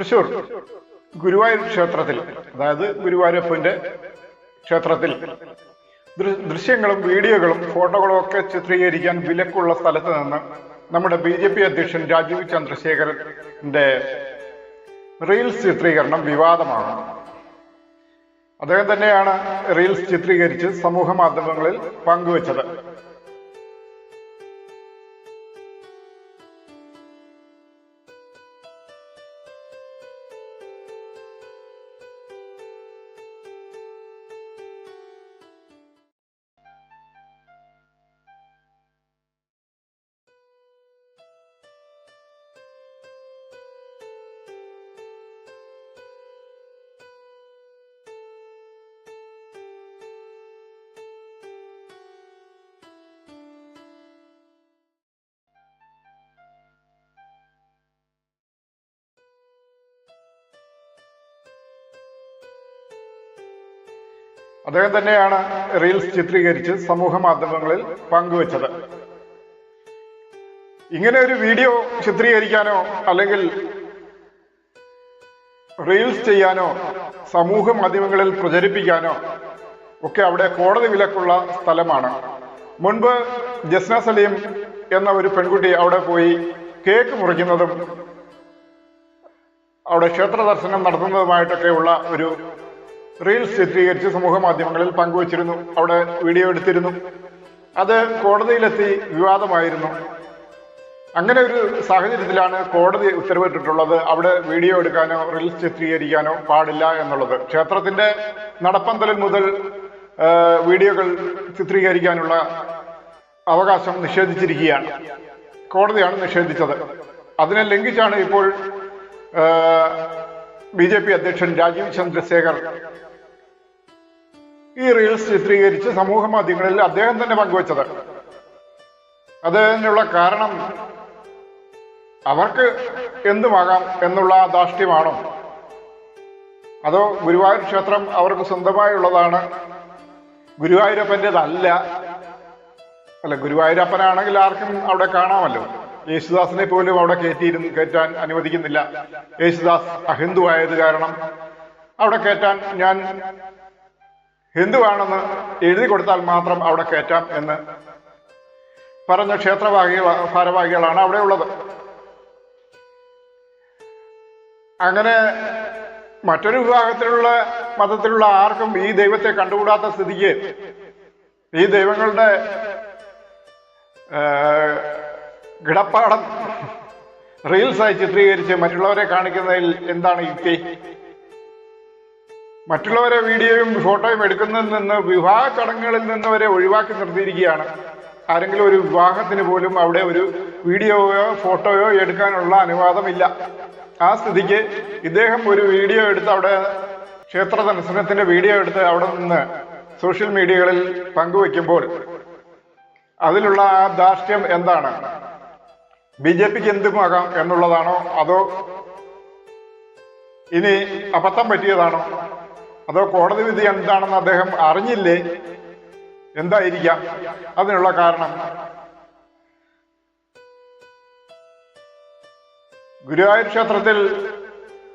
തൃശൂർ ഗുരുവായൂർ ക്ഷേത്രത്തിൽ അതായത് ഗുരുവായൂരപ്പന്റെ ക്ഷേത്രത്തിൽ. ദൃശ്യങ്ങളും വീഡിയോകളും ഫോട്ടോകളും ഒക്കെ ചിത്രീകരിക്കാൻ വിലക്കുള്ള സ്ഥലത്ത് നിന്ന് നമ്മുടെ ബി ജെ പി അധ്യക്ഷൻ രാജീവ് ചന്ദ്രശേഖരന്റെ റീൽസ് ചിത്രീകരണം വിവാദമാണ്. അദ്ദേഹം തന്നെയാണ് റീൽസ് ചിത്രീകരിച്ച് സമൂഹ മാധ്യമങ്ങളിൽ പങ്കുവച്ചത്. അദ്ദേഹം തന്നെയാണ് റീൽസ് ചിത്രീകരിച്ച് സമൂഹ മാധ്യമങ്ങളിൽ പങ്കുവച്ചത്. ഇങ്ങനെ ഒരു വീഡിയോ ചിത്രീകരിക്കാനോ അല്ലെങ്കിൽ റീൽസ് ചെയ്യാനോ സമൂഹ മാധ്യമങ്ങളിൽ പ്രചരിപ്പിക്കാനോ ഒക്കെ അവിടെ കോടതി വിലക്കുള്ള സ്ഥലമാണ്. മുൻപ് ജസ്ന സലീം എന്ന ഒരു പെൺകുട്ടി അവിടെ പോയി കേക്ക് മുറിക്കുന്നതും അവിടെ ക്ഷേത്ര ദർശനം നടത്തുന്നതുമായിട്ടൊക്കെയുള്ള ഒരു റീൽസ് ചിത്രീകരിച്ച് സമൂഹ മാധ്യമങ്ങളിൽ പങ്കുവച്ചിരുന്നു. അവിടെ വീഡിയോ എടുത്തിരുന്നു. അത് കോടതിയിലെത്തി വിവാദമായിരുന്നു. അങ്ങനെ ഒരു സാഹചര്യത്തിലാണ് കോടതി ഉത്തരവിട്ടിട്ടുള്ളത്. അവിടെ വീഡിയോ എടുക്കാനോ റീൽസ് ചിത്രീകരിക്കാനോ പാടില്ല എന്നുള്ളത്. ക്ഷേത്രത്തിന്റെ നടപ്പന്തലിൽ മുതൽ വീഡിയോകൾ ചിത്രീകരിക്കാനുള്ള അവകാശം നിഷേധിച്ചിരിക്കുകയാണ്. കോടതിയാണ് നിഷേധിച്ചത്. അതിനെ ലംഘിച്ചാണ് ഇപ്പോൾ ബി ജെ പി അധ്യക്ഷൻ രാജീവ് ചന്ദ്രശേഖർ. ഈ റീൽസ് ചിത്രീകരിച്ച് സമൂഹ മാധ്യമങ്ങളിൽ അദ്ദേഹം തന്നെ പങ്കുവച്ചത്. അതിനുള്ള കാരണം അവർക്ക് എന്തുമാകാം എന്നുള്ള ആ അതോ ഗുരുവായൂർ ക്ഷേത്രം അവർക്ക് സ്വന്തമായുള്ളതാണ്? ഗുരുവായൂരപ്പന്റെതല്ല. അല്ല ഗുരുവായൂരപ്പനാണെങ്കിൽ ആർക്കും അവിടെ കാണാമല്ലോ. യേശുദാസിനെ പോലും അവിടെ കയറ്റിയിരുന്നു കയറ്റാൻ അനുവദിക്കുന്നില്ല. യേശുദാസ് അഹിന്ദു ആയത് കാരണം അവിടെ കയറ്റാൻ ഞാൻ ഹിന്ദുവാണെന്ന് എഴുതി കൊടുത്താൽ മാത്രം അവിടെ കയറ്റാം എന്ന് പറഞ്ഞ ക്ഷേത്രവാഹികൾ ഭാരവാഹികളാണ് അവിടെ ഉള്ളത്. അങ്ങനെ മറ്റൊരു വിഭാഗത്തിലുള്ള മതത്തിലുള്ള ആർക്കും ഈ ദൈവത്തെ കണ്ടുകൂടാത്ത സ്ഥിതിക്ക് ഈ ദൈവങ്ങളുടെ കിടപ്പാടം. റീൽസായി ചിത്രീകരിച്ച് മറ്റുള്ളവരെ കാണിക്കുന്നതിൽ എന്താണ് യുക്തി? മറ്റുള്ളവരെ വീഡിയോയും ഫോട്ടോയും എടുക്കുന്നതിൽ നിന്ന് വിവാഹ ചടങ്ങുകളിൽ നിന്ന് വരെ ഒഴിവാക്കി നിർത്തിയിരിക്കുകയാണ്. ആരെങ്കിലും ഒരു വിവാഹത്തിന് പോലും അവിടെ ഒരു വീഡിയോയോ ഫോട്ടോയോ എടുക്കാനുള്ള അനുവാദമില്ല. ആ സ്ഥിതിക്ക് ഇദ്ദേഹം ഒരു വീഡിയോ എടുത്ത് അവിടെ ക്ഷേത്ര ദർശനത്തിന്റെ വീഡിയോ എടുത്ത് അവിടെ നിന്ന് സോഷ്യൽ മീഡിയകളിൽ പങ്കുവെക്കുമ്പോൾ അതിലുള്ള ആ ധാർഷ്ട്യം എന്താണ്? ബി ജെ പിക്ക് എന്തുമാകാം എന്നുള്ളതാണോ? അതോ ഇനി അബദ്ധം പറ്റിയതാണോ? അതോ കോടതി വിധി എന്താണെന്ന് അദ്ദേഹം അറിഞ്ഞില്ലേ? എന്തായിരിക്കാം? അതിനുള്ള കാരണം. ഗുരുവായൂർ ക്ഷേത്രത്തിൽ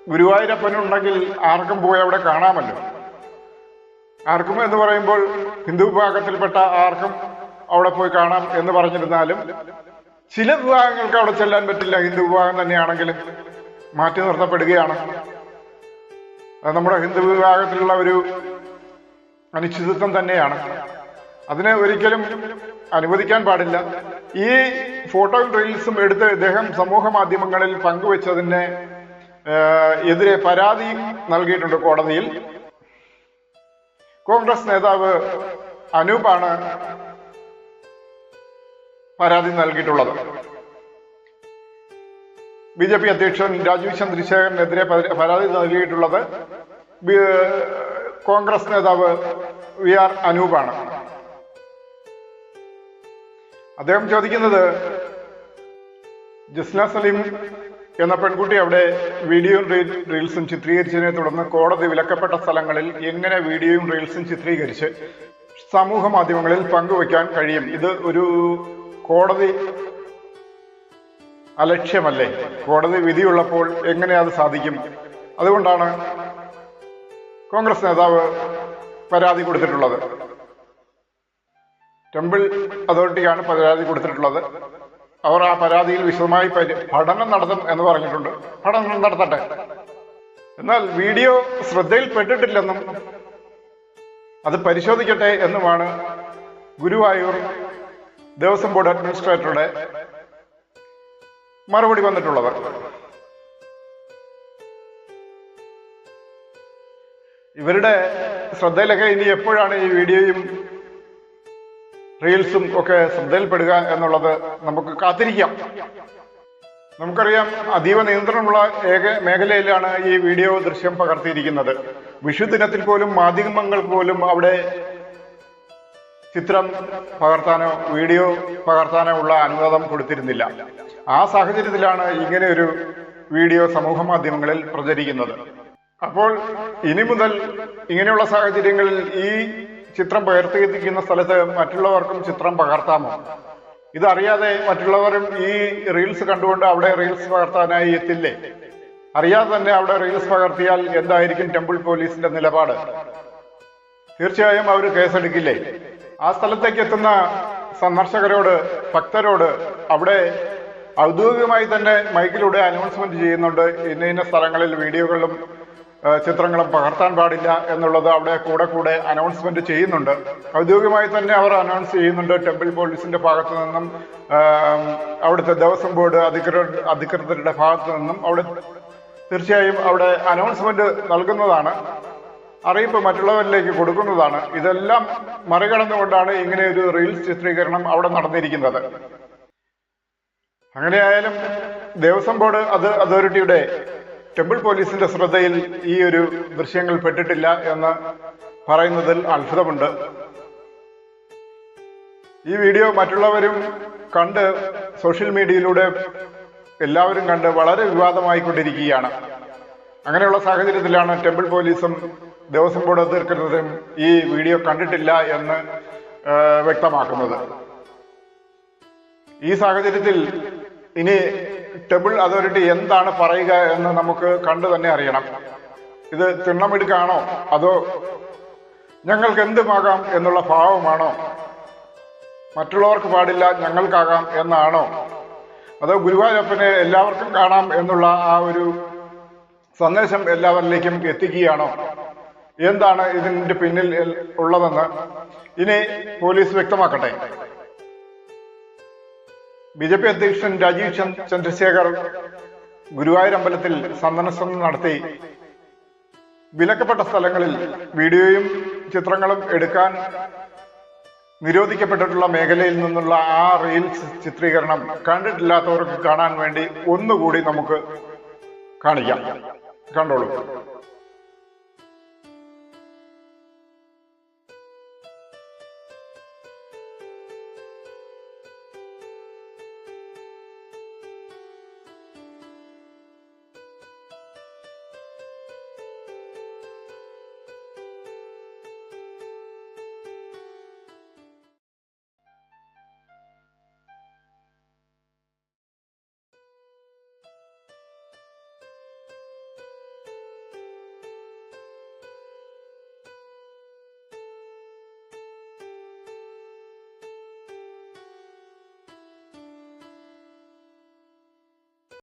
ഗുരുവായൂരപ്പനുണ്ടെങ്കിൽ ആർക്കും പോയി അവിടെ കാണാമല്ലോ. ആർക്കും എന്ന് പറയുമ്പോൾ ഹിന്ദു വിഭാഗത്തിൽപ്പെട്ട ആർക്കും അവിടെ പോയി കാണാം എന്ന് പറഞ്ഞിരുന്നാലും ചില വിഭാഗങ്ങൾക്ക് അവിടെ ചെല്ലാൻ പറ്റില്ല. ഹിന്ദു വിഭാഗം തന്നെയാണെങ്കിലും മാറ്റി നിർത്തപ്പെടുകയാണ്. നമ്മുടെ ഹിന്ദു വിഭാഗത്തിലുള്ള ഒരു അനിശ്ചിതത്വം തന്നെയാണ്. അതിനെ ഒരിക്കലും അനുവദിക്കാൻ പാടില്ല. ഈ ഫോട്ടോയും റീൽസും എടുത്ത് ഇദ്ദേഹം സമൂഹ മാധ്യമങ്ങളിൽ പങ്കുവച്ചതിന് എതിരെ പരാതി നൽകിയിട്ടുണ്ട് കോടതിയിൽ. കോൺഗ്രസ് നേതാവ് അനൂപാണ് പരാതി നൽകിയിട്ടുള്ളത്. ബി ജെ പി അധ്യക്ഷൻ രാജീവ് ചന്ദ്രശേഖരനെതിരെ പര- പരാതി നൽകിയിട്ടുള്ളത് കോൺഗ്രസ് നേതാവ് വി ആർ അനൂപാണ്. അദ്ദേഹം ചോദിക്കുന്നത് ജസ്ന സലീം എന്ന പെൺകുട്ടി അവിടെ വീഡിയോയും റീൽസും ചിത്രീകരിച്ചതിനെ തുടർന്ന് കോടതി വിലക്കപ്പെട്ട സ്ഥലങ്ങളിൽ എങ്ങനെ വീഡിയോയും റീൽസും ചിത്രീകരിച്ച് സമൂഹ മാധ്യമങ്ങളിൽ പങ്കുവയ്ക്കാൻ കഴിയും? ഇത് ഒരു കോടതി അലക്ഷ്യമല്ലേ? കോടതി വിധിയുള്ളപ്പോൾ എങ്ങനെ അത് സാധിക്കും? അതുകൊണ്ടാണ് കോൺഗ്രസ് നേതാവ് പരാതി കൊടുത്തിട്ടുള്ളത്. ടെമ്പിൾ അതോറിറ്റിയാണ് പരാതി കൊടുത്തിട്ടുള്ളത്. അവർ ആ പരാതിയിൽ വിശദമായി പഠനം നടത്തും എന്ന് പറഞ്ഞിട്ടുണ്ട്. പഠനം നടത്തട്ടെ. എന്നാൽ വീഡിയോ ശ്രദ്ധയിൽപ്പെട്ടിട്ടില്ലെന്നും അത് പരിശോധിക്കട്ടെ എന്നുമാണ് ഗുരുവായൂർ ദേവസ്വം ബോർഡ് അഡ്മിനിസ്ട്രേറ്ററുടെ മറുപടി വന്നിട്ടുള്ളവർ. ഇവരുടെ ശ്രദ്ധയിലൊക്കെ ഇനി എപ്പോഴാണ് ഈ വീഡിയോയും റീൽസും ഒക്കെ ശ്രദ്ധയിൽപ്പെടുക എന്നുള്ളത് നമുക്ക് കാത്തിരിക്കാം. നമുക്കറിയാം അതീവ നിയന്ത്രണമുള്ള ഏക മേഖലയിലാണ് ഈ വീഡിയോ ദൃശ്യം പകർത്തിയിരിക്കുന്നത്. വിഷു ദിനത്തിൽ പോലും മാധ്യമങ്ങൾ പോലും അവിടെ ചിത്രം പകർത്താനോ വീഡിയോ പകർത്താനോ ഉള്ള അനുവാദം കൊടുത്തിരുന്നില്ല. ആ സാഹചര്യത്തിലാണ് ഇങ്ങനെ ഒരു വീഡിയോ സമൂഹ മാധ്യമങ്ങളിൽ പ്രചരിക്കുന്നത്. അപ്പോൾ ഇനി മുതൽ ഇങ്ങനെയുള്ള സാഹചര്യങ്ങളിൽ ഈ ചിത്രം പകർത്തിയിരിക്കുന്ന സ്ഥലത്ത് മറ്റുള്ളവർക്കും ചിത്രം പകർത്താമോ? ഇതറിയാതെ മറ്റുള്ളവരും ഈ റീൽസ് കണ്ടുകൊണ്ട് അവിടെ റീൽസ് പകർത്താനായി എത്തില്ലേ? അറിയാതെ തന്നെ അവിടെ റീൽസ് പകർത്തിയാൽ എന്തായിരിക്കും ടെമ്പിൾ പോലീസിന്റെ നിലപാട്? തീർച്ചയായും അവർ കേസെടുക്കില്ലേ? ആ സ്ഥലത്തേക്ക് എത്തുന്ന സന്ദർശകരോട് ഭക്തരോട് അവിടെ ഔദ്യോഗികമായി തന്നെ മൈക്കിലൂടെ അനൗൺസ്മെന്റ് ചെയ്യുന്നുണ്ട്. ഇന്ന ഇന്ന സ്ഥലങ്ങളിൽ വീഡിയോകളും ചിത്രങ്ങളും പകർത്താൻ പാടില്ല എന്നുള്ളത് അവിടെ കൂടെ കൂടെ അനൗൺസ്മെന്റ് ചെയ്യുന്നുണ്ട്. ഔദ്യോഗികമായി തന്നെ അവർ അനൗൺസ് ചെയ്യുന്നുണ്ട്. ടെമ്പിൾ പോലീസിന്റെ ഭാഗത്തു നിന്നും അവിടുത്തെ ദേവസ്വം ബോർഡ് അധികൃതർ അധികൃതരുടെ ഭാഗത്തു നിന്നും അവിടെ തീർച്ചയായും അവിടെ അനൗൺസ്മെന്റ് നൽകുന്നതാണ്. അറിയിപ്പ് മറ്റുള്ളവരിലേക്ക് കൊടുക്കുന്നതാണ്. ഇതെല്ലാം മറികടന്നുകൊണ്ടാണ് ഇങ്ങനെ ഒരു റീൽസ് ചിത്രീകരണം അവിടെ നടന്നിരിക്കുന്നത്. അങ്ങനെയായാലും ദേവസ്വം ബോർഡ് അത് അതോറിറ്റിയുടെ ടെമ്പിൾ പോലീസിന്റെ ശ്രദ്ധയിൽ ഈ ഒരു ദൃശ്യങ്ങൾ പെട്ടിട്ടില്ല എന്ന് പറയുന്നതിൽ അത്ഭുതമുണ്ട്. ഈ വീഡിയോ മറ്റുള്ളവരും കണ്ട് സോഷ്യൽ മീഡിയയിലൂടെ എല്ലാവരും കണ്ട് വളരെ വിവാദമായിക്കൊണ്ടിരിക്കുകയാണ്. അങ്ങനെയുള്ള സാഹചര്യത്തിലാണ് ടെമ്പിൾ പോലീസും ദേവസ്വം ബോർഡ് അധികൃതരും ഈ വീഡിയോ കണ്ടിട്ടില്ല എന്ന് വ്യക്തമാക്കുന്നത്. ഈ സാഹചര്യത്തിൽ ഇനി ടെമ്പിൾ അതോറിറ്റി എന്താണ് പറയുക എന്ന് നമുക്ക് കണ്ടു തന്നെ അറിയണം. ഇത് തിണ്ണമെടുക്കാണോ? അതോ ഞങ്ങൾക്ക് എന്തുമാകാം എന്നുള്ള ഭാവമാണോ? മറ്റുള്ളവർക്ക് പാടില്ല ഞങ്ങൾക്കാകാം എന്നാണോ? അതോ ഗുരുവായൂരപ്പനെ എല്ലാവർക്കും കാണാം എന്നുള്ള ആ ഒരു സന്ദേശം എല്ലാവരിലേക്കും എത്തിക്കുകയാണോ? എന്താണ് ഇതിന്റെ പിന്നിൽ ഉള്ളതെന്ന് ഇനി പോലീസ് വ്യക്തമാക്കട്ടെ. ബി ജെ പി അധ്യക്ഷൻ രാജീവ് ചന്ദ്രശേഖർ ഗുരുവായൂർ അമ്പലത്തിൽ സന്ദർശനം നടത്തി. വിലക്കപ്പെട്ട സ്ഥലങ്ങളിൽ വീഡിയോയും ചിത്രങ്ങളും എടുക്കാൻ നിരോധിക്കപ്പെട്ടിട്ടുള്ള മേഖലയിൽ നിന്നുള്ള ആ റീൽസ് ചിത്രീകരണം കണ്ടിട്ടില്ലാത്തവർക്ക് കാണാൻ വേണ്ടി ഒന്നുകൂടി നമുക്ക് കാണിക്കാം. കണ്ടോളൂ.